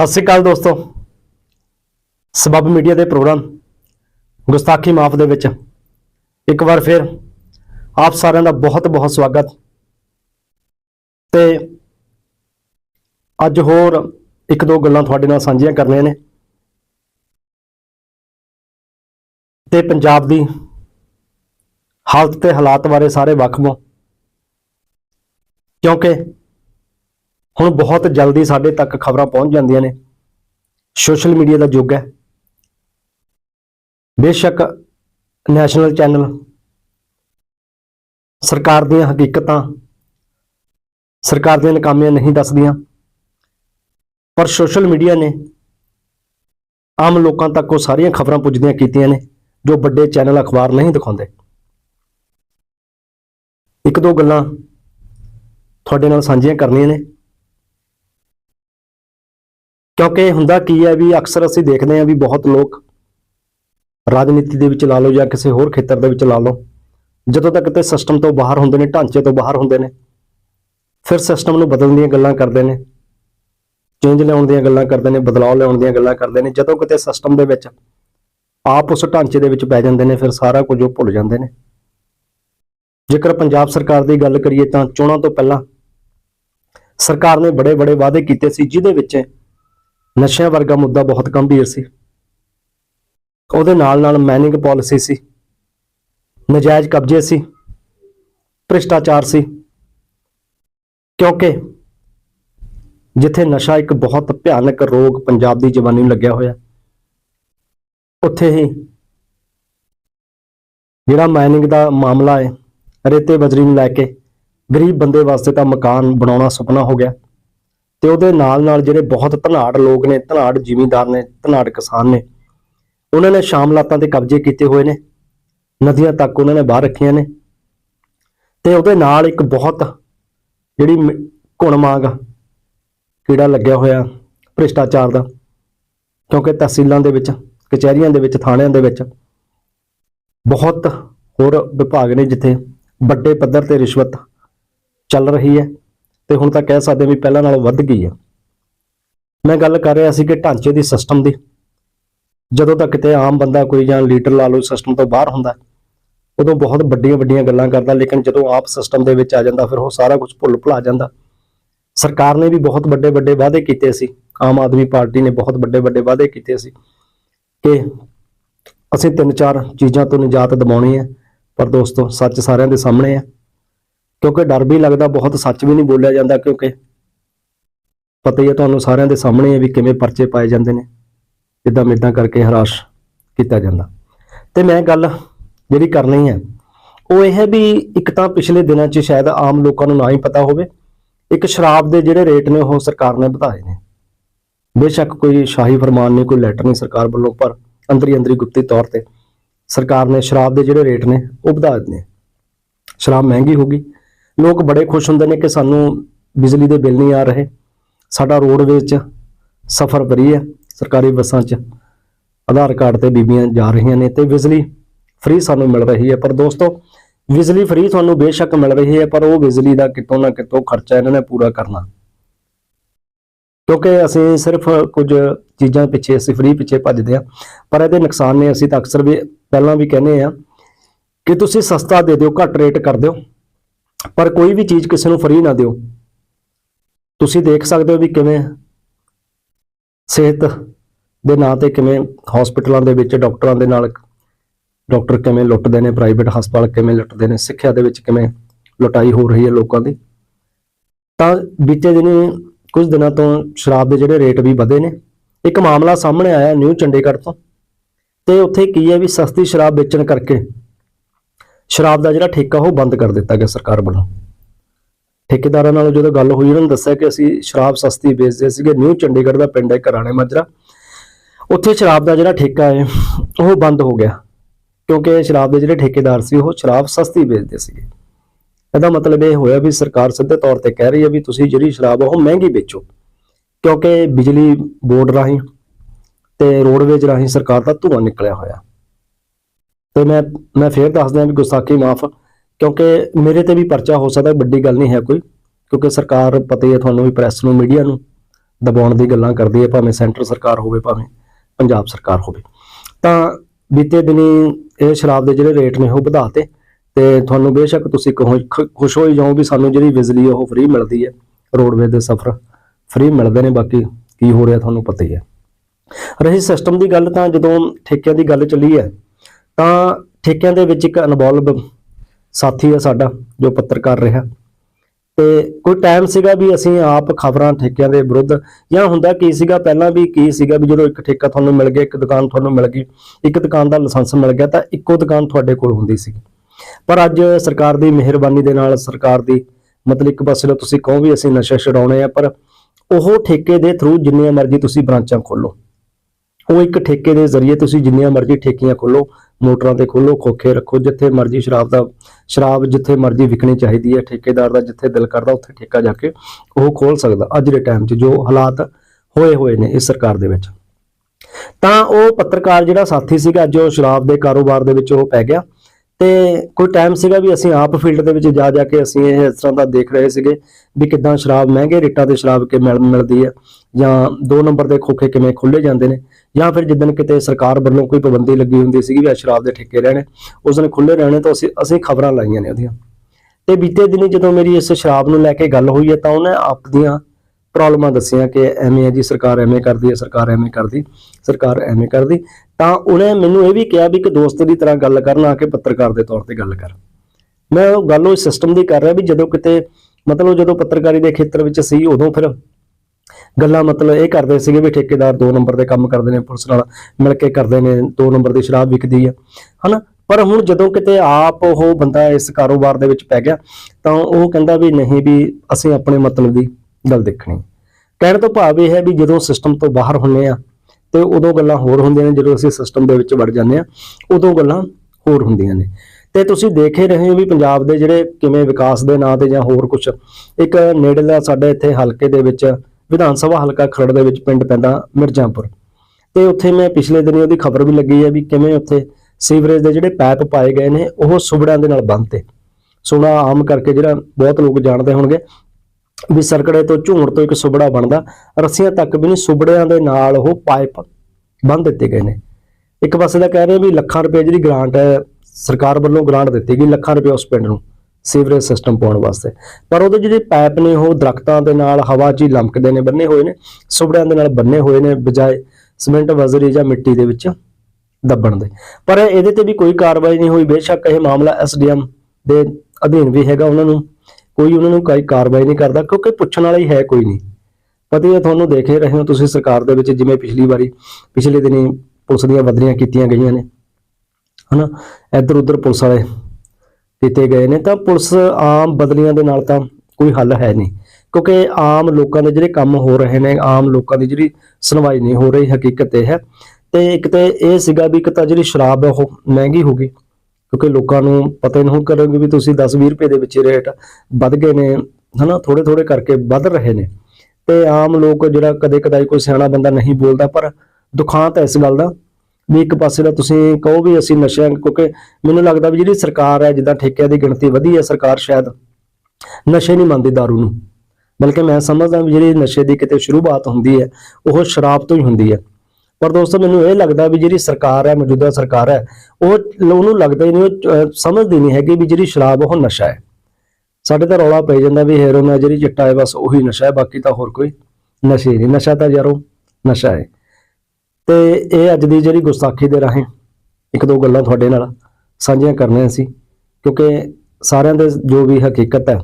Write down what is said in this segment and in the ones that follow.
ਸਤਿ ਸ੍ਰੀ ਅਕਾਲ ਦੋਸਤੋ। ਸਬਬ ਮੀਡੀਆ ਦੇ ਪ੍ਰੋਗਰਾਮ ਗੁਸਤਾਖੀ ਮਾਫ ਦੇ ਵਿੱਚ। ਇੱਕ ਵਾਰ ਫਿਰ ਆਪ ਸਾਰਿਆਂ ਦਾ ਬਹੁਤ ਬਹੁਤ ਸਵਾਗਤ। ਤੇ ਅੱਜ ਹੋਰ ਇੱਕ ਦੋ ਗੱਲਾਂ ਤੁਹਾਡੇ ਨਾਲ ਸਾਂਝੀਆਂ ਕਰਨੀਆਂ ਨੇ। ਤੇ ਪੰਜਾਬ ਦੀ ਹਾਲਤ ਤੇ ਹਾਲਾਤ ਬਾਰੇ ਸਾਰੇ ਵਾਕਫ ਹੋ ਕਿਉਂਕਿ ਹੁਣ ਬਹੁਤ ਜਲਦੀ ਸਾਡੇ ਤੱਕ ਖਬਰਾਂ ਪਹੁੰਚ ਜਾਂਦੀਆਂ ਨੇ। ਸੋਸ਼ਲ ਮੀਡੀਆ ਦਾ ਯੁੱਗ ਹੈ। ਬੇਸ਼ੱਕ ਨੈਸ਼ਨਲ ਚੈਨਲ, ਸਰਕਾਰ ਦੀਆਂ ਹਕੀਕਤਾਂ, ਸਰਕਾਰ ਦੀਆਂ ਨਕਾਮੀਆਂ ਨਹੀਂ ਦੱਸਦੀਆਂ। ਪਰ ਸੋਸ਼ਲ ਮੀਡੀਆ ਨੇ ਆਮ ਲੋਕਾਂ ਤੱਕ ਉਹ ਸਾਰੀਆਂ ਖਬਰਾਂ ਪੁੱਜਦੀਆਂ ਕੀਤੀਆਂ ਨੇ, ਜੋ ਵੱਡੇ ਚੈਨਲ ਅਖਬਾਰ ਨਹੀਂ ਦਿਖਾਉਂਦੇ। ਇੱਕ ਦੋ ਗੱਲਾਂ ਤੁਹਾਡੇ ਨਾਲ ਸਾਂਝੀਆਂ ਕਰਨੀਆਂ ਨੇ। ਕਿਉਂਕਿ ਹੁੰਦਾ ਕੀ ਹੈ ਵੀ ਅਕਸਰ ਅਸੀਂ ਦੇਖਦੇ ਹਾਂ ਵੀ ਬਹੁਤ ਲੋਕ ਰਾਜਨੀਤੀ ਦੇ ਵਿੱਚ ਲਾ ਲਓ ਜਾਂ ਕਿਸੇ ਹੋਰ ਖੇਤਰ ਦੇ ਵਿੱਚ ਲਾ ਲਓ, ਜਦੋਂ ਤੱਕ ਤੇ ਸਿਸਟਮ ਤੋਂ ਬਾਹਰ ਹੁੰਦੇ ਨੇ, ਢਾਂਚੇ ਤੋਂ ਬਾਹਰ ਹੁੰਦੇ ਨੇ, ਫਿਰ ਸਿਸਟਮ ਨੂੰ ਬਦਲਣ ਦੀਆਂ ਗੱਲਾਂ ਕਰਦੇ ਨੇ ਚੇਂਜ ਲਿਆਉਣ ਦੀਆਂ ਗੱਲਾਂ ਕਰਦੇ ਨੇ, ਬਦਲਾਅ ਲਿਆਉਣ ਦੀਆਂ ਗੱਲਾਂ ਕਰਦੇ ਨੇ, ਜਦੋਂ ਕਿਤੇ ਸਿਸਟਮ ਦੇ ਵਿੱਚ ਆਪ ਉਸ ਢਾਂਚੇ ਦੇ ਵਿੱਚ ਪੈ ਜਾਂਦੇ ਨੇ, ਫਿਰ ਸਾਰਾ ਕੁਝ ਉਹ ਭੁੱਲ ਜਾਂਦੇ ਨੇ। ਜੇਕਰ ਪੰਜਾਬ ਸਰਕਾਰ ਦੀ ਗੱਲ ਕਰੀਏ ਤਾਂ ਚੋਣਾਂ ਤੋਂ ਪਹਿਲਾਂ ਸਰਕਾਰ ਨੇ ਬੜੇ ਬੜੇ ਵਾਅਦੇ ਕੀਤੇ ਸੀ, ਜਿਹਦੇ ਵਿੱਚ ਨਸ਼ਿਆਂ ਵਰਗਾ ਮੁੱਦਾ ਬਹੁਤ ਗੰਭੀਰ ਸੀ। ਉਹਦੇ ਨਾਲ ਨਾਲ ਮਾਈਨਿੰਗ ਪਾਲਿਸੀ ਸੀ। ਨਜਾਇਜ਼ ਕਬਜ਼ੇ ਸੀ। ਭ੍ਰਿਸ਼ਟਾਚਾਰ ਸੀ। ਕਿਉਂਕਿ ਜਿੱਥੇ ਨਸ਼ਾ ਇੱਕ ਬਹੁਤ ਭਿਆਨਕ ਰੋਗ ਪੰਜਾਬ ਦੀ ਜਵਾਨੀ ਨੂੰ ਲੱਗਿਆ ਹੋਇਆ, ਉੱਥੇ ਹੀ ਜਿਹੜਾ ਮਾਈਨਿੰਗ ਦਾ ਮਾਮਲਾ ਹੈ, ਰੇਤੇ ਬਜਰੀ ਨੂੰ ਲੈ ਕੇ ਗਰੀਬ ਬੰਦੇ ਵਾਸਤੇ ਤਾਂ ਮਕਾਨ ਬਣਾਉਣਾ ਸੁਪਨਾ ਹੋ ਗਿਆ। ਤੇ ਉਹਦੇ ਨਾਲ ਨਾਲ ਜਿਹੜੇ ਬਹੁਤ ਧਨਾੜ ਲੋਕ ਨੇ, ਧਨਾੜ ਜ਼ਿਮੀਂਦਾਰ ਨੇ, ਧਨਾੜ ਕਿਸਾਨ ਨੇ, ਉਹਨਾਂ ਨੇ ਸ਼ਾਮਲਾਤਾਂ ਤੇ ਕਬਜ਼ੇ ਕੀਤੇ ਹੋਏ ਨੇ, ਨਦੀਆਂ ਤੱਕ ਉਹਨਾਂ ਨੇ ਬਾਹਰ ਰੱਖੀਆਂ ਨੇ ਤੇ ਉਹਦੇ ਨਾਲ ਇੱਕ ਬਹੁਤ ਜਿਹੜੀ ਮ- ਘੁਣ ਮਾਂਗ ਕੀੜਾ ਲੱਗਿਆ ਹੋਇਆ ਭ੍ਰਿਸ਼ਟਾਚਾਰ ਦਾ, ਕਿਉਂਕਿ ਤਹਿਸੀਲਾਂ ਦੇ ਵਿੱਚ, ਕਚਹਿਰੀਆਂ ਦੇ ਵਿੱਚ, ਥਾਣਿਆਂ ਦੇ ਵਿੱਚ ਬਹੁਤ ਹੋਰ ਵਿਭਾਗ ਨੇ ਜਿੱਥੇ ਵੱਡੇ ਪੱਧਰ ਤੇ ਰਿਸ਼ਵਤ ਚੱਲ ਰਹੀ ਹੈ। ਤੇ ਹੁਣ ਤਾਂ ਕਹਿ ਸਕਦੇ ਵੀ ਪਹਿਲਾਂ ਨਾਲੋਂ ਵੱਧ ਗਈ ਆ। ਮੈਂ ਗੱਲ ਕਰ ਰਿਹਾ ਸੀ ਕਿ ਢਾਂਚੇ ਦੀ ਸਿਸਟਮ ਦੀ। ਜਦੋਂ ਤੱਕ ਕਿਤੇ ਆਮ ਬੰਦਾ ਕੋਈ ਜਾਂ ਲੀਡਰ ਲਾ ਲਓ ਸਿਸਟਮ ਤੋਂ ਬਾਹਰ ਹੁੰਦਾ, ਉਦੋਂ ਬਹੁਤ ਵੱਡੀਆਂ ਵੱਡੀਆਂ ਗੱਲਾਂ ਕਰਦਾ, ਲੇਕਿਨ ਜਦੋਂ ਆਪ ਸਿਸਟਮ ਦੇ ਵਿੱਚ ਆ ਜਾਂਦਾ, ਫਿਰ ਉਹ ਸਾਰਾ ਕੁਝ ਭੁੱਲ ਭੁਲਾ ਜਾਂਦਾ। ਸਰਕਾਰ ਨੇ ਵੀ ਬਹੁਤ ਵੱਡੇ ਵੱਡੇ ਵਾਅਦੇ ਕੀਤੇ ਸੀ। ਆਮ ਆਦਮੀ ਪਾਰਟੀ ਨੇ ਬਹੁਤ ਵੱਡੇ ਵੱਡੇ ਵਾਅਦੇ ਕੀਤੇ ਸੀ ਕਿ ਅਸੀਂ ਤਿੰਨ ਚਾਰ ਚੀਜ਼ਾਂ ਤੋਂ ਨਿਜਾਤ ਦਿਵਾਉਣੀ ਹੈ। ਪਰ ਦੋਸਤੋ, ਸੱਚ ਸਾਰਿਆਂ ਦੇ ਸਾਹਮਣੇ ਹੈ। ਕਿਉਂਕਿ ਡਰ ਵੀ ਲੱਗਦਾ, ਬਹੁਤ ਸੱਚ ਵੀ ਨਹੀਂ ਬੋਲਿਆ ਜਾਂਦਾ ਕਿਉਂਕਿ ਪਤਾ ਹੀ ਹੈ ਤੁਹਾਨੂੰ ਸਾਰਿਆਂ ਦੇ ਸਾਹਮਣੇ ਹੈ ਵੀ ਕਿਵੇਂ ਪਰਚੇ ਪਾਏ ਜਾਂਦੇ ਨੇ ਇਦਾਂ ਮਿੱਦਾਂ ਕਰਕੇ ਹਰਾਸ਼ ਕੀਤਾ ਜਾਂਦਾ। ਤੇ ਮੈਂ ਗੱਲ ਜਿਹੜੀ ਕਰਨੀ ਹੈ, ਉਹ ਇਹ ਹੈ ਵੀ ਇੱਕ ਤਾਂ ਪਿਛਲੇ ਦਿਨਾਂ 'ਚ ਸ਼ਾਇਦ ਆਮ ਲੋਕਾਂ ਨੂੰ ਨਾ ਹੀ ਪਤਾ ਹੋਵੇ, ਇੱਕ ਸ਼ਰਾਬ ਦੇ ਜਿਹੜੇ ਰੇਟ ਨੇ ਉਹ ਸਰਕਾਰ ਨੇ ਵਧਾਏ ਨੇ। ਬੇਸ਼ੱਕ ਕੋਈ ਸ਼ਾਹੀ ਫਰਮਾਨ ਨਹੀਂ, ਕੋਈ ਲੈਟਰ ਨਹੀਂ ਸਰਕਾਰ ਵੱਲੋਂ, ਪਰ ਅੰਦਰੀ ਅੰਦਰੀ ਗੁਪਤੀ ਤੌਰ ਤੇ ਸਰਕਾਰ ਨੇ ਸ਼ਰਾਬ ਦੇ ਜਿਹੜੇ ਰੇਟ ਨੇ, ਉਹ ਵਧਾ ਦਿੱਤੇ ਨੇ। ਸ਼ਰਾਬ ਮਹਿੰਗੀ ਹੋ ਗਈ ਲੋਕ ਬੜੇ ਖੁਸ਼ ਹੁੰਦੇ ਨੇ ਕਿ ਸਾਨੂੰ ਬਿਜਲੀ ਦੇ ਬਿੱਲ ਨਹੀਂ ਆ ਰਹੇ। ਸਾਡਾ ਰੋਡਵੇਜ਼ 'ਚ ਸਫ਼ਰ ਫਰੀ ਹੈ, ਸਰਕਾਰੀ ਬੱਸਾਂ 'ਚ ਆਧਾਰ ਕਾਰਡ ਤੇ ਬੀਬੀਆਂ ਜਾ ਰਹੀਆਂ ਨੇ ਤੇ ਬਿਜਲੀ ਫ੍ਰੀ ਸਾਨੂੰ ਮਿਲ ਰਹੀ ਹੈ। ਪਰ ਦੋਸਤੋ, ਬਿਜਲੀ ਫ੍ਰੀ ਤੁਹਾਨੂੰ ਬੇਸ਼ੱਕ ਮਿਲ ਰਹੀ ਹੈ, ਪਰ ਉਹ ਬਿਜਲੀ ਦਾ ਕਿਤੋਂ ਨਾ ਕਿਤੋਂ ਖਰਚਾ ਇਹਨਾਂ ਨੇ ਪੂਰਾ ਕਰਨਾ। ਕਿਉਂਕਿ ਅਸੀਂ ਸਿਰਫ ਕੁਝ ਚੀਜ਼ਾਂ ਪਿੱਛੇ, ਅਸੀਂ ਫ੍ਰੀ ਪਿੱਛੇ ਭੱਜਦੇ ਆ ਪਰ ਇਹਦੇ ਨੁਕਸਾਨ ਨੇ ਅਸੀਂ ਤਾਂ ਅਕਸਰ ਵੀ ਪਹਿਲਾਂ ਵੀ ਕਹਿੰਦੇ ਆ ਕਿ ਤੁਸੀਂ ਸਸਤਾ ਦੇ ਦਿਓ, ਘੱਟ ਰੇਟ ਕਰ ਦਿਓ। ਪਰ ਕੋਈ ਵੀ ਚੀਜ਼ ਕਿਸੇ ਨੂੰ ਫ੍ਰੀ ਨਾ ਦਿਓ। ਤੁਸੀਂ ਦੇਖ ਸਕਦੇ ਹੋ ਵੀ ਕਿਵੇਂ ਸਿਹਤ ਦੇ ਨਾਂ ਤੇ ਕਿਵੇਂ ਹਸਪੀਟਲਾਂ ਦੇ ਵਿੱਚ ਡਾਕਟਰਾਂ ਦੇ ਨਾਲ ਡਾਕਟਰ ਕਿਵੇਂ ਲੁੱਟਦੇ ਨੇ ਪ੍ਰਾਈਵੇਟ ਹਸਪਤਾਲ ਕਿਵੇਂ ਲੁੱਟਦੇ ਨੇ, ਸਿੱਖਿਆ ਦੇ ਵਿੱਚ ਕਿਵੇਂ ਲੁਟਾਈ ਹੋ ਰਹੀ ਹੈ ਲੋਕਾਂ ਦੀ। ਤਾਂ ਬੀਤੇ ਦਿਨੀ ਕੁਝ ਦਿਨਾਂ ਤੋਂ ਸ਼ਰਾਬ ਦੇ ਜਿਹੜੇ ਰੇਟ ਵੀ ਵਧੇ ਨੇ, ਇੱਕ ਮਾਮਲਾ ਸਾਹਮਣੇ ਆਇਆ ਨਿਊ ਚੰਡੀਗੜ੍ਹ ਤੋਂ। ਤੇ ਉੱਥੇ ਕੀ ਹੈ ਵੀ ਸਸਤੀ ਸ਼ਰਾਬ ਵੇਚਣ ਕਰਕੇ ਸ਼ਰਾਬ ਦਾ ਜਿਹੜਾ ਠੇਕਾ, ਉਹ ਬੰਦ ਕਰ ਦਿੱਤਾ ਗਿਆ ਸਰਕਾਰ ਵੱਲੋਂ। ਠੇਕੇਦਾਰਾਂ ਨਾਲ ਜਦੋਂ ਗੱਲ ਹੋਈ, ਉਹਨਾਂ ਨੇ ਦੱਸਿਆ ਕਿ ਅਸੀਂ ਸ਼ਰਾਬ ਸਸਤੀ ਵੇਚਦੇ ਸੀਗੇ। ਨਿਊ ਚੰਡੀਗੜ੍ਹ ਦਾ ਪਿੰਡ ਹੈ ਘਰਾਣੇ ਮਾਜਰਾ। ਉੱਥੇ ਸ਼ਰਾਬ ਦਾ ਜਿਹੜਾ ਠੇਕਾ ਹੈ, ਉਹ ਬੰਦ ਹੋ ਗਿਆ। ਕਿਉਂਕਿ ਸ਼ਰਾਬ ਦੇ ਜਿਹੜੇ ਠੇਕੇਦਾਰ ਸੀ, ਉਹ ਸ਼ਰਾਬ ਸਸਤੀ ਵੇਚਦੇ ਸੀਗੇ। ਇਹਦਾ ਮਤਲਬ ਇਹ ਹੋਇਆ ਵੀ ਸਰਕਾਰ ਸਿੱਧੇ ਤੌਰ ਤੇ ਕਹਿ ਰਹੀ ਹੈ ਵੀ ਤੁਸੀਂ ਜਿਹੜੀ ਸ਼ਰਾਬ ਆ, ਉਹ ਮਹਿੰਗੀ ਵੇਚੋ। ਕਿਉਂਕਿ ਬਿਜਲੀ ਬੋਰਡ ਰਾਹੀਂ ਤੇ ਰੋਡਵੇਜ ਰਾਹੀਂ ਸਰਕਾਰ ਦਾ ਧੂਆਂ ਨਿਕਲਿਆ ਹੋਇਆ। ਤੇ ਮੈਂ ਮੈਂ ਫੇਰ ਦੱਸ ਵੀ ਗੁਸਤਾਖੀ ਮਾਫ, ਕਿਉਂਕਿ ਮੇਰੇ ਤੇ ਵੀ ਪਰਚਾ ਹੋ ਸਕਦਾ, ਵੱਡੀ ਗੱਲ ਨਹੀਂ ਹੈ ਕੋਈ, ਕਿਉਂਕਿ ਸਰਕਾਰ ਪਤਾ ਹੀ ਹੈ ਤੁਹਾਨੂੰ ਵੀ ਪ੍ਰੈਸ ਨੂੰ, ਮੀਡੀਆ ਨੂੰ ਦਬਾਉਣ ਦੀ ਗੱਲਾਂ ਕਰਦੀ ਹੈ, ਭਾਵੇਂ ਸੈਂਟਰ ਸਰਕਾਰ ਹੋਵੇ, ਭਾਵੇਂ ਪੰਜਾਬ ਸਰਕਾਰ ਹੋਵੇ। ਤਾਂ ਬੀਤੇ ਦਿਨੀ ਇਹ ਸ਼ਰਾਬ ਦੇ ਜਿਹੜੇ ਰੇਟ ਨੇ ਉਹ ਵਧਾਤੇ ਤੇ ਤੁਹਾਨੂੰ ਬੇਸ਼ੱਕ ਤੁਸੀਂ ਕਹੋ ਖ- ਖੁਸ਼ ਹੋਈ ਜਾਓ ਵੀ ਸਾਨੂੰ ਜਿਹੜੀ ਬਿਜਲੀ ਹੈ ਉਹ ਫ੍ਰੀ ਮਿਲਦੀ ਹੈ ਰੋਡਵੇ ਦੇ ਸਫ਼ਰ ਫ੍ਰੀ ਮਿਲਦੇ ਨੇ, ਬਾਕੀ ਕੀ ਹੋ ਰਿਹਾ ਤੁਹਾਨੂੰ ਪਤਾ ਹੀ ਹੈ। ਰਹੀ ਸਿਸਟਮ ਦੀ ਗੱਲ ਤਾਂ ਜਦੋਂ ਠੇਕਿਆਂ ਦੀ ਗੱਲ ਚੱਲੀ ਹੈ ਤਾਂ ਠੇਕਿਆਂ ਦੇ ਵਿੱਚ ਇੱਕ ਇਨਵੋਲਵ ਸਾਥੀ ਹੈ ਸਾਡਾ, ਜੋ ਪੱਤਰਕਾਰ ਰਿਹਾ। ਤੇ ਕੋਈ ਟਾਈਮ ਸੀਗਾ ਵੀ ਅਸੀਂ ਆਪ ਖਬਰਾਂ ਠੇਕਿਆਂ ਦੇ ਵਿਰੁੱਧ, ਜਾਂ ਹੁੰਦਾ ਕੀ ਸੀਗਾ ਪਹਿਲਾਂ ਵੀ ਕੀ ਸੀਗਾ ਵੀ ਜਦੋਂ ਇੱਕ ਠੇਕਾ ਤੁਹਾਨੂੰ ਮਿਲ ਗਿਆ, ਇੱਕ ਦੁਕਾਨ ਤੁਹਾਨੂੰ ਮਿਲ ਗਈ, ਇੱਕ ਦੁਕਾਨ ਦਾ ਲਾਇਸੈਂਸ ਮਿਲ ਗਿਆ, ਤਾਂ ਇੱਕੋ ਦੁਕਾਨ ਤੁਹਾਡੇ ਕੋਲ ਹੁੰਦੀ ਸੀ। ਪਰ ਅੱਜ ਸਰਕਾਰ ਦੀ ਮਿਹਰਬਾਨੀ ਦੇ ਨਾਲ ਸਰਕਾਰ ਦੀ, ਮਤਲਬ ਇੱਕ ਪਾਸੇ ਤੋਂ ਤੁਸੀਂ ਕਹੋ ਵੀ ਅਸੀਂ ਨਸ਼ਾ ਛਡਾਉਣੇ ਆ, ਪਰ ਉਹ ਠੇਕੇ ਦੇ ਥਰੂ ਜਿੰਨੀਆਂ ਮਰਜ਼ੀ ਤੁਸੀਂ ਬ੍ਰਾਂਚਾਂ ਖੋਲੋ ਉਹ ਇੱਕ ਠੇਕੇ ਦੇ ਜ਼ਰੀਏ ਤੁਸੀਂ ਜਿੰਨੀਆਂ ਮਰਜ਼ੀ ਠੇਕੀਆਂ ਖੋਲੋ ਮੋਟਰਾਂ ਤੇ ਖੋਲੋ, ਖੋਖੇ ਰੱਖੋ, ਜਿੱਥੇ ਮਰਜ਼ੀ ਸ਼ਰਾਬ ਦਾ, ਸ਼ਰਾਬ ਜਿੱਥੇ ਮਰਜ਼ੀ ਵਿਕਣੀ ਚਾਹੀਦੀ ਹੈ, ਠੇਕੇਦਾਰ ਦਾ ਜਿੱਥੇ ਦਿਲ ਕਰਦਾ ਉੱਥੇ ਠੇਕਾ ਜਾ ਕੇ ਉਹ ਖੋਲ ਸਕਦਾ। ਅੱਜ ਦੇ ਟਾਈਮ 'ਚ ਜੋ ਹਾਲਾਤ ਹੋਏ ਹੋਏ ਨੇ ਇਸ ਸਰਕਾਰ ਦੇ ਵਿੱਚ। ਤਾਂ ਉਹ ਪੱਤਰਕਾਰ ਜਿਹੜਾ ਸਾਥੀ ਸੀਗਾ ਜੋ ਸ਼ਰਾਬ ਦੇ ਕਾਰੋਬਾਰ ਦੇ ਵਿੱਚ ਉਹ ਪੈ ਗਿਆ ਤੇ ਕੋਈ ਟਾਈਮ ਸੀਗਾ ਵੀ ਅਸੀਂ ਆਪ ਫੀਲਡ ਦੇ ਵਿੱਚ ਜਾ ਜਾ ਕੇ ਅਸੀਂ ਇਹ ਇਸ ਤਰ੍ਹਾਂ ਦਾ ਦੇਖ ਰਹੇ ਸੀਗੇ ਵੀ ਕਿੱਦਾਂ ਸ਼ਰਾਬ ਮਹਿੰਗੇ ਰੇਟਾਂ ਤੇ ਸ਼ਰਾਬ ਕੇ ਮਿਲ, ਮਿਲਦੀ ਹੈ। ਜਾਂ ਦੋ ਨੰਬਰ ਦੇ ਖੋਖੇ ਕਿਵੇਂ ਖੁੱਲੇ ਜਾਂਦੇ ਨੇ, ਜਾਂ ਫਿਰ ਜਿੱਦਣ ਕਿਤੇ ਸਰਕਾਰ ਵੱਲੋਂ ਕੋਈ ਪਾਬੰਦੀ ਲੱਗੀ ਹੁੰਦੀ ਸੀਗੀ ਵੀ ਆਹ ਸ਼ਰਾਬ ਦੇ ਠੇਕੇ ਰਹਿਣੇ, ਉਸ ਦਿਨ ਖੁੱਲੇ ਰਹਿਣੇ ਤਾਂ ਅਸੀਂ ਅਸੀਂ ਖਬਰਾਂ ਲਾਈਆਂ ਨੇ ਉਹਦੀਆਂ। ਤੇ ਬੀਤੇ ਦਿਨੀ ਜਦੋਂ ਮੇਰੀ ਇਸ ਸ਼ਰਾਬ ਨੂੰ ਲੈ ਕੇ ਗੱਲ ਹੋਈ ਹੈ ਤਾਂ ਉਹਨੇ ਆਪਦੀਆਂ ਪ੍ਰੋਬਲਮਾਂ ਦੱਸੀਆਂ ਕਿ ਐਵੇਂ ਹੈ ਜੀ, ਸਰਕਾਰ ਐਵੇਂ ਕਰਦੀ ਹੈ, ਸਰਕਾਰ ਐਵੇਂ ਕਰਦੀ, ਸਰਕਾਰ ਐਵੇਂ ਕਰਦੀ। ਤਾਂ ਉਹਨੇ ਮੈਨੂੰ ਇਹ ਵੀ ਕਿਹਾ ਵੀ ਇੱਕ ਦੋਸਤ ਦੀ ਤਰ੍ਹਾਂ ਗੱਲ ਕਰਨ, ਆ ਕੇ ਪੱਤਰਕਾਰ ਦੇ ਤੌਰ ਤੇ ਗੱਲ ਕਰ। ਮੈਂ ਉਹ ਗੱਲ ਉਹ ਸਿਸਟਮ ਦੀ ਕਰ ਰਿਹਾ ਵੀ ਜਦੋਂ ਕਿਤੇ, ਮਤਲਬ ਜਦੋਂ ਪੱਤਰਕਾਰੀ ਦੇ ਖੇਤਰ ਵਿੱਚ ਸੀ, ਉਦੋਂ ਫਿਰ ਗੱਲਾਂ ਮਤਲਬ ਇਹ ਕਰਦੇ ਸੀਗੇ ਵੀ ਠੇਕੇਦਾਰ ਦੋ ਨੰਬਰ ਦੇ ਕੰਮ ਕਰਦੇ ਨੇ, ਪੁਲਿਸ ਨਾਲ ਮਿਲ ਕੇ ਕਰਦੇ ਨੇ, ਦੋ ਨੰਬਰ ਦੀ ਸ਼ਰਾਬ ਵਿਕਦੀ ਹੈ ਹਨਾ? ਪਰ ਹੁਣ ਜਦੋਂ ਕਿਤੇ ਆਪ ਉਹ ਬੰਦਾ ਇਸ ਕਾਰੋਬਾਰ ਦੇ ਵਿੱਚ ਪੈ ਗਿਆ, ਤਾਂ ਉਹ ਕਹਿੰਦਾ ਵੀ ਨਹੀਂ ਵੀ ਅਸੀਂ ਆਪਣੇ ਮਤਲਬ ਦੀ ਗੱਲ ਦੇਖਣੀ। ਕਹਿਣ ਤੋਂ ਭਾਵ ਇਹ ਹੈ ਵੀ ਜਦੋਂ ਸਿਸਟਮ ਤੋਂ ਬਾਹਰ ਹੁੰਨੇ ਆ, ਤੇ ਉਦੋਂ ਗੱਲਾਂ ਹੋਰ ਹੁੰਦੀਆਂ ਨੇ, ਜਦੋਂ ਅਸੀਂ ਸਿਸਟਮ ਦੇ ਵਿੱਚ ਵੜ ਜਾਂਦੇ ਆ, ਉਦੋਂ ਗੱਲਾਂ ਹੋਰ ਹੁੰਦੀਆਂ ਨੇ। ਤੇ ਤੁਸੀਂ ਦੇਖ ਹੀ ਰਹੇ ਹੋ ਵੀ ਪੰਜਾਬ ਦੇ ਜਿਹੜੇ ਕਿਵੇਂ ਵਿਕਾਸ ਦੇ ਨਾਂ ਤੇ ਜਾਂ ਹੋਰ ਕੁਝ ਇੱਕ ਨੇੜੇਲਾ ਸਾਡੇ ਇੱਥੇ ਹਲਕੇ ਦੇ ਵਿੱਚ ਵਿਧਾਨ ਸਭਾ ਹਲਕਾ ਖਰੜ ਦੇ ਵਿੱਚ ਪਿੰਡ ਪੈਂਦਾ ਮਿਰਜ਼ਾਪੁਰ। ਤੇ ਉੱਥੇ ਮੈਂ ਪਿਛਲੇ ਦਿਨੀ ਉਹਦੀ ਖਬਰ ਵੀ ਲੱਗੀ ਹੈ ਵੀ ਕਿਵੇਂ ਉੱਥੇ ਸੀਵਰੇਜ ਦੇ ਜਿਹੜੇ ਪਾਈਪ ਪਾਏ ਗਏ ਨੇ, ਉਹ ਸੁਬੜਿਆਂ ਦੇ ਨਾਲ ਬੰਨ੍ਹਤੇ ਸੁਣਾ ਆਮ ਕਰਕੇ ਜਿਹੜਾ ਬਹੁਤ ਲੋਕ ਜਾਣਦੇ ਹੋਣਗੇ ਵੀ ਸਰਕੜੇ ਤੋਂ ਝੂਣ ਤੋਂ ਇੱਕ ਸੁਬੜਾ ਬਣਦਾ, ਰੱਸੀਆਂ ਤੱਕ ਵੀ ਨਹੀਂ, ਸੁਬੜਿਆਂ ਦੇ ਨਾਲ ਉਹ ਪਾਈਪ ਬੰਨ ਦਿੱਤੇ ਗਏ ਨੇ। ਇੱਕ ਪਾਸੇ ਦਾ ਕਹਿ ਰਹੇ ਵੀ ਲੱਖਾਂ ਰੁਪਏ ਜਿਹੜੀ ਗ੍ਰਾਂਟ ਹੈ, ਸਰਕਾਰ ਵੱਲੋਂ ਗ੍ਰਾਂਟ ਦਿੱਤੀ ਗਈ, ਲੱਖਾਂ ਰੁਪਏ ਉਸ ਪਿੰਡ ਨੂੰ। ਸੀਵਰੇਜ ਸਿਸਟਮ ਪਾਉਣ ਵਾਸਤੇ। ਪਰ ਉਹਦੇ ਜਿਹੜੇ ਪਾਈਪ ਨੇ, ਉਹ ਦਰਖਤਾਂ ਦੇ ਨਾਲ ਹਵਾ 'ਚ ਹੀ ਲਮਕਦੇ ਨੇ, ਬੰਨੇ ਹੋਏ ਨੇ। ਸੁਬੜਿਆਂ ਦੇ ਨਾਲ ਬੰਨੇ ਹੋਏ ਨੇ, ਬਜਾਏ ਸਿਮੈਂਟ, ਵਜ਼ਰੀ ਜਾਂ ਮਿੱਟੀ ਦੇ ਵਿੱਚ ਦੱਬਣ ਦੇ। ਪਰ ਇਹਦੇ ਤੇ ਵੀ ਕੋਈ ਕਾਰਵਾਈ ਨਹੀਂ ਹੋਈ। ਬੇਸ਼ੱਕ ਇਹ ਮਾਮਲਾ ਐਸਡੀਐਮ ਦੇ ਅਧੀਨ ਵੀ ਹੈਗਾ। ਉਹਨਾਂ ਨੂੰ ਕੋਈ, ਉਹਨਾਂ ਨੂੰ ਕੋਈ ਕਾਰਵਾਈ ਨਹੀਂ ਕਰਦਾ, ਕਿਉਂਕਿ ਪੁੱਛਣ ਵਾਲਾ ਹੀ ਹੈ ਕੋਈ ਨਹੀਂ। ਪਤਾ ਹੀ ਹੈ ਤੁਹਾਨੂੰ ਦੇਖ ਹੀ ਰਹੇ ਹੋ ਤੁਸੀਂ ਸਰਕਾਰ ਦੇ ਵਿੱਚ, ਜਿਵੇਂ ਪਿਛਲੀ ਵਾਰੀ, ਪਿਛਲੇ ਦਿਨੀ ਪੁਲਿਸ ਦੀਆਂ ਬਦਲੀਆਂ ਕੀਤੀਆਂ ਗਈਆਂ ਨੇ। ਹਨਾ? ਇੱਧਰ ਉੱਧਰ ਪੁਲਿਸ ਵਾਲੇ ਕੀਤੇ ਗਏ ਨੇ, ਤਾਂ ਪੁਲਿਸ ਆਮ ਬਦਲੀਆਂ ਦੇ ਨਾਲ ਤਾਂ ਕੋਈ ਹੱਲ ਹੈ ਨਹੀਂ, ਕਿਉਂਕਿ ਆਮ ਲੋਕਾਂ ਦੇ ਜਿਹੜੇ ਕੰਮ ਹੋ ਰਹੇ ਨੇ, ਆਮ ਲੋਕਾਂ ਦੀ ਜਿਹੜੀ ਸੁਣਵਾਈ ਨਹੀਂ ਹੋ ਰਹੀ, ਹਕੀਕਤ ਇਹ ਹੈ। ਤੇ ਇੱਕ ਤੇ ਇਹ ਸੀਗਾ ਵੀ ਇੱਕ ਤਾਂ ਜਿਹੜੀ ਸ਼ਰਾਬ ਹੈ, ਉਹ ਮਹਿੰਗੀ ਹੋ ਗਈ, ਕਿਉਂਕਿ ਲੋਕਾਂ ਨੂੰ ਪਤਾ ਨਹੀਂ ਕਰੋਗੇ ਵੀ ਤੁਸੀਂ 10-20 ਰੁਪਏ ਦੇ ਵਿੱਚ ਰੇਟ ਵੱਧ ਗਏ ਨੇ, ਹਨਾ ਥੋੜੇ ਥੋੜੇ ਕਰਕੇ ਵੱਧ ਰਹੇ ਨੇ। ਤੇ ਆਮ ਲੋਕ ਜਿਹੜਾ ਕਦੇ ਕਦਾਈ ਕੋਈ ਸਿਆਣਾ ਬੰਦਾ ਨਹੀਂ ਬੋਲਦਾ, ਪਰ ਦੁਖਾਂਤ ਹੈ ਇਸ ਗੱਲ ਦਾ ਵੀ ਇੱਕ ਪਾਸੇ ਦਾ ਤੁਸੀਂ ਕਹੋ ਵੀ ਅਸੀਂ ਨਸ਼ਿਆਂ ਕਿਉਂਕਿ ਮੈਨੂੰ ਲੱਗਦਾ ਵੀ ਜਿਹੜੀ ਸਰਕਾਰ ਹੈ, ਜਿੱਦਾਂ ਠੇਕਿਆਂ ਦੀ ਗਿਣਤੀ ਵਧੀ ਹੈ ਸਰਕਾਰ ਸ਼ਾਇਦ ਨਸ਼ੇ ਨਹੀਂ ਮੰਨਦੀ दारू ਨੂੰ। ਬਲਕਿ ਮੈਂ ਸਮਝਦਾ ਵੀ ਜਿਹੜੀ ਨਸ਼ੇ ਦੀ ਕਿਤੇ ਸ਼ੁਰੂਆਤ ਹੁੰਦੀ ਹੈ, ਉਹ ਸ਼ਰਾਬ ਤੋਂ ਹੀ ਹੁੰਦੀ ਹੈ। ਪਰ ਦੋਸਤੋ, ਮੈਨੂੰ ਇਹ ਲੱਗਦਾ ਵੀ ਜਿਹੜੀ ਸਰਕਾਰ ਹੈ, ਮੌਜੂਦਾ ਸਰਕਾਰ ਹੈ, ਉਹ ਉਹਨੂੰ ਲੱਗਦਾ ਹੀ ਨਹੀਂ, ਉਹ ਸਮਝਦੀ ਨਹੀਂ ਹੈਗੀ ਵੀ ਜਿਹੜੀ ਸ਼ਰਾਬ, ਉਹ ਨਸ਼ਾ ਹੈ। ਸਾਡੇ ਤਾਂ ਰੌਲਾ ਪੈ ਜਾਂਦਾ ਵੀ ਹੈਰੋਨ ਹੈ, ਜਿਹੜੀ ਚਿੱਟਾ ਹੈ, ਬਸ ਉਹੀ ਨਸ਼ਾ ਹੈ, ਬਾਕੀ ਤਾਂ ਹੋਰ ਕੋਈ ਨਸ਼ੇ ਨਹੀਂ। ਨਸ਼ਾ ਤਾਂ ਯਾਰੋ, ਨਸ਼ਾ ਹੈ। ਤੇ ਇਹ ਅੱਜ ਦੀ ਜਿਹੜੀ ਗੁਸਤਾਖੀ ਦੇ ਰਾਹੀਂ ਇੱਕ ਦੋ ਗੱਲਾਂ ਤੁਹਾਡੇ ਨਾਲ ਸਾਂਝੀਆਂ ਕਰਨੀਆਂ ਸੀ, ਕਿਉਂਕਿ ਸਾਰਿਆਂ ਦੇ ਜੋ ਵੀ ਹਕੀਕਤ ਹੈ,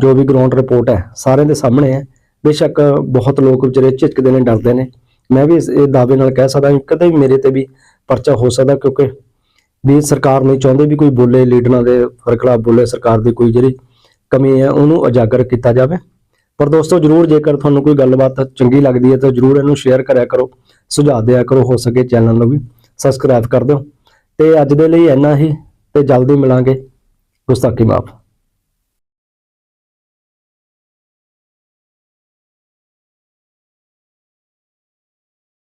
ਜੋ ਵੀ ਗਰਾਊਂਡ ਰਿਪੋਰਟ ਹੈ, ਸਾਰਿਆਂ ਦੇ ਸਾਹਮਣੇ ਹੈ। ਬੇਸ਼ੱਕ ਬਹੁਤ ਲੋਕ ਵਿਚਾਰੇ ਝਿਜਕਦੇ ਨੇ, ਡਰਦੇ ਨੇ। ਮੈਂ ਵੀ ਇਸ- ਇਹ ਦਾਅਵੇ ਨਾਲ ਕਹਿ ਸਕਦਾ ਕਦੇ ਵੀ ਮੇਰੇ ਤੇ ਵੀ ਪਰਚਾ ਹੋ ਸਕਦਾ, ਕਿਉਂਕਿ ਵੀ ਸਰਕਾਰ ਨਹੀਂ ਚਾਹੁੰਦੇ ਵੀ ਕੋਈ ਬੋਲੇ ਲੀਡਰਾਂ ਦੇ ਖਿਲਾਫ ਬੋਲੇ ਸਰਕਾਰ ਦੀ ਕੋਈ ਜਿਹੜੀ ਕਮੀ ਹੈ, ਉਹਨੂੰ ਉਜਾਗਰ ਕੀਤਾ ਜਾਵੇ। ਪਰ ਦੋਸਤੋ, ਜਰੂਰ ਜੇਕਰ ਤੁਹਾਨੂੰ ਕੋਈ ਗੱਲਬਾਤ ਚੰਗੀ ਲੱਗਦੀ ਹੈ, ਤਾਂ ਜਰੂਰ ਇਹਨੂੰ ਸ਼ੇਅਰ ਕਰਿਆ ਕਰੋ। ਸੁਝਾਅ ਦਿਆ ਕਰੋ, ਹੋ ਸਕੇ ਚੈਨਲ ਨੂੰ ਵੀ। ਸਬਸਕ੍ਰਾਈਬ ਕਰ ਦਿਓ। ਤੇ ਅੱਜ ਦੇ ਲਈ ਇੰਨਾ ਹੀ, ਤੇ ਜਲਦੀ ਮਿਲਾਂਗੇ। ਗੁਸਤਾਖੀ ਮਾਫ।